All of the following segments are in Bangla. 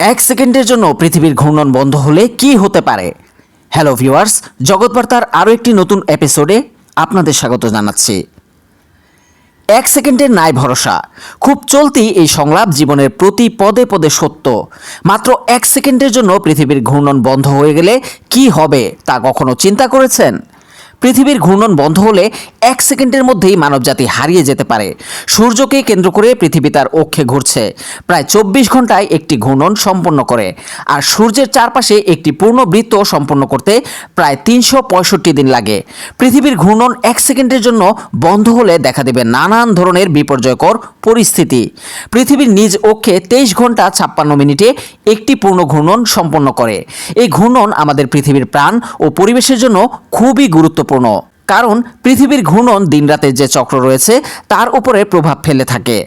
এক সেকেন্ডের জন্য পৃথিবীর ঘূর্ণন বন্ধ হলে কি হতে পারে? হ্যালো ভিউয়ার্স জগৎবার্তার আরও একটি নতুন এপিসোডে আপনাদের স্বাগত জানাচ্ছি। এক সেকেন্ডের নাই ভরসা। খুব চলতি এই সংলাপ জীবনের প্রতি পদে পদে সত্য। মাত্র এক সেকেন্ডের জন্য পৃথিবীর ঘূর্ণন বন্ধ হয়ে গেলে কি হবে তা কখনো চিন্তা করেছেন? পৃথিবীর ঘূর্ণন বন্ধ হলে এক সেকেন্ডের মধ্যেই মানবজাতি হারিয়ে যেতে পারে। সূর্যকে কেন্দ্র করে পৃথিবী তার অক্ষে ঘুরছে। প্রায় চব্বিশ ঘন্টায় একটি ঘূর্ণন সম্পন্ন করে আর সূর্যের চারপাশে একটি পূর্ণ বৃত্ত সম্পন্ন করতে প্রায় তিনশো পঁয়ষট্টি দিন লাগে। পৃথিবীর ঘূর্ণন এক সেকেন্ডের জন্য বন্ধ হলে দেখা দেবে নানান ধরনের বিপর্যয়কর পরিস্থিতি। পৃথিবীর নিজ অক্ষে তেইশ ঘণ্টা ছাপ্পান্ন মিনিটে একটি পূর্ণ ঘূর্ণন সম্পন্ন করে। এই ঘূর্ণন আমাদের পৃথিবীর প্রাণ ও পরিবেশের জন্য খুবই গুরুত্বপূর্ণ। কারণ পৃথিবীর ঘূর্ণন দিনরাতের যে চক্র রয়েছে, তার উপরে প্রভাব ফেলে থাকে।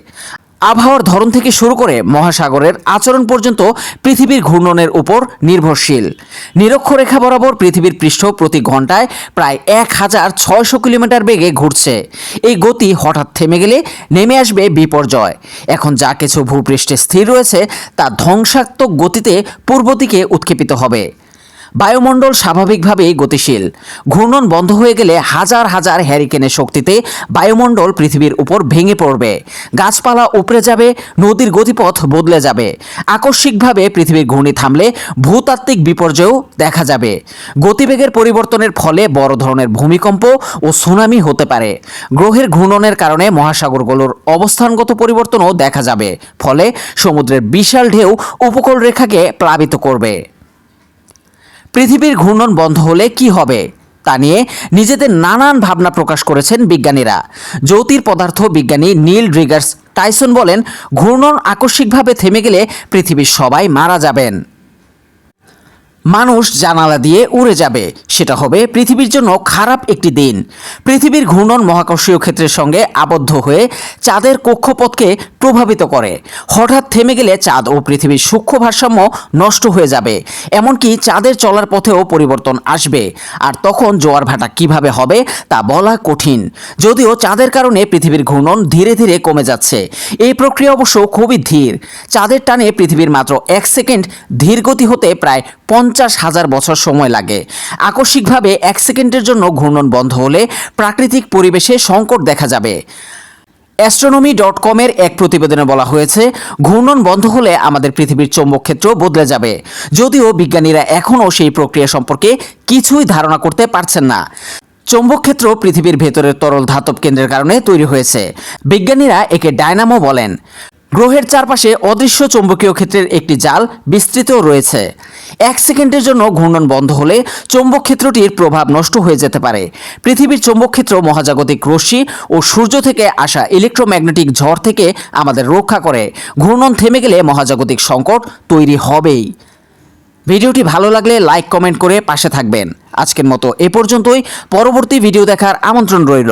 আবহাওয়ার ধরন থেকে শুরু করে মহাসাগরের আচরণ পর্যন্ত পৃথিবীর ঘূর্ণনের উপর নির্ভরশীল। নিরক্ষরেখা বরাবর পৃথিবীর পৃষ্ঠ প্রতি ঘন্টায় প্রায় এক হাজার ছয়শো কিলোমিটার বেগে ঘুরছে। এই গতি হঠাৎ থেমে গেলে নেমে আসবে বিপর্যয়। এখন যা কিছু ভূপৃষ্ঠে স্থির রয়েছে, তা ধ্বংসাত্মক গতিতে পূর্ব দিকে উৎক্ষেপিত হবে। বায়ুমণ্ডল স্বাভাবিকভাবেই গতিশীল। ঘূর্ণন বন্ধ হয়ে গেলে হাজার হাজার হ্যারিকেনের শক্তিতে বায়ুমণ্ডল পৃথিবীর উপর ভেঙে পড়বে। গাছপালা উপড়ে যাবে, নদীর গতিপথ বদলে যাবে। আকস্মিকভাবে পৃথিবীর ঘূর্ণি থামলে ভূতাত্ত্বিক বিপর্যয়ও দেখা যাবে। গতিবেগের পরিবর্তনের ফলে বড় ধরনের ভূমিকম্প ও সুনামি হতে পারে। গ্রহের ঘূর্ণনের কারণে মহাসাগরগুলোর অবস্থানগত পরিবর্তনও দেখা যাবে। ফলে সমুদ্রের বিশাল ঢেউ উপকূল রেখাকে প্লাবিত করবে। পৃথিবীর ঘূর্ণন বন্ধ হলে কি হবে? তা নিয়ে নিজেদের নানান ভাবনা প্রকাশ করেছেন বিজ্ঞানীরা। জ্যোতির পদার্থ বিজ্ঞানী নীল রিগার্স টাইসন বলেন, ঘূর্ণন আকস্মিকভাবে থেমে গেলে পৃথিবীর সবাই মারা যাবেন। মানুষ জানালা দিয়ে উড়ে যাবে। সেটা হবে পৃথিবীর জন্য খারাপ একটি দিন। পৃথিবীর ঘূর্ণন মহাকর্ষীয় ক্ষেত্রের সঙ্গে আবদ্ধ হয়ে চাঁদের কক্ষপথকে প্রভাবিত করে। হঠাৎ থেমে গেলে চাঁদ ও পৃথিবীর সূক্ষ্ম ভারসাম্য নষ্ট হয়ে যাবে, এমনকি চাঁদের চলার পথেও পরিবর্তন আসবে। আর তখন জোয়ার ভাটা কীভাবে হবে তা বলা কঠিন। যদিও চাঁদের কারণে পৃথিবীর ঘূর্ণন ধীরে ধীরে কমে যাচ্ছে, এই প্রক্রিয়া অবশ্য খুবই ধীর। চাঁদের টানে পৃথিবীর মাত্র এক সেকেন্ড ধীর গতি হতে প্রায় পঞ্চাশ হাজার বছর সময় লাগে। আকস্মিকভাবে এক সেকেন্ডের জন্য ঘূর্ণন বন্ধ হলে প্রাকৃতিক পরিবেশে সংকট দেখা যাবে। অ্যাস্ট্রোনমি ডট কমের এক প্রতিবেদনে বলা হয়েছে, ঘূর্ণন বন্ধ হলে আমাদের পৃথিবীর চৌম্বক ক্ষেত্র বদলে যাবে। যদিও বিজ্ঞানীরা এখনও সেই প্রক্রিয়া সম্পর্কে কিছুই ধারণা করতে পারছেন না। চৌম্বক ক্ষেত্র পৃথিবীর ভেতরের তরল ধাতব কেন্দ্রের কারণে তৈরি হয়েছে। বিজ্ঞানীরা একে ডায়নামো বলেন। গ্রহের চারপাশে অদৃশ্য চৌম্বকীয় ক্ষেত্রের একটি জাল বিস্তৃত রয়েছে। এক সেকেন্ডের জন্য ঘূর্ণন বন্ধ হলে চৌম্বক ক্ষেত্রটির প্রভাব নষ্ট হয়ে যেতে পারে। পৃথিবীর চৌম্বক ক্ষেত্র মহাজাগতিক রশ্মি ও সূর্য থেকে আসা ইলেকট্রোম্যাগনেটিক ঝড় থেকে আমাদের রক্ষা করে। ঘূর্ণন থেমে গেলে মহাজাগতিক সংকট তৈরি হবেই। ভিডিওটি ভালো লাগলে লাইক, কমেন্ট করে পাশে থাকবেন। আজকের মতো এ পর্যন্তই। পরবর্তী ভিডিও দেখার আমন্ত্রণ রইল।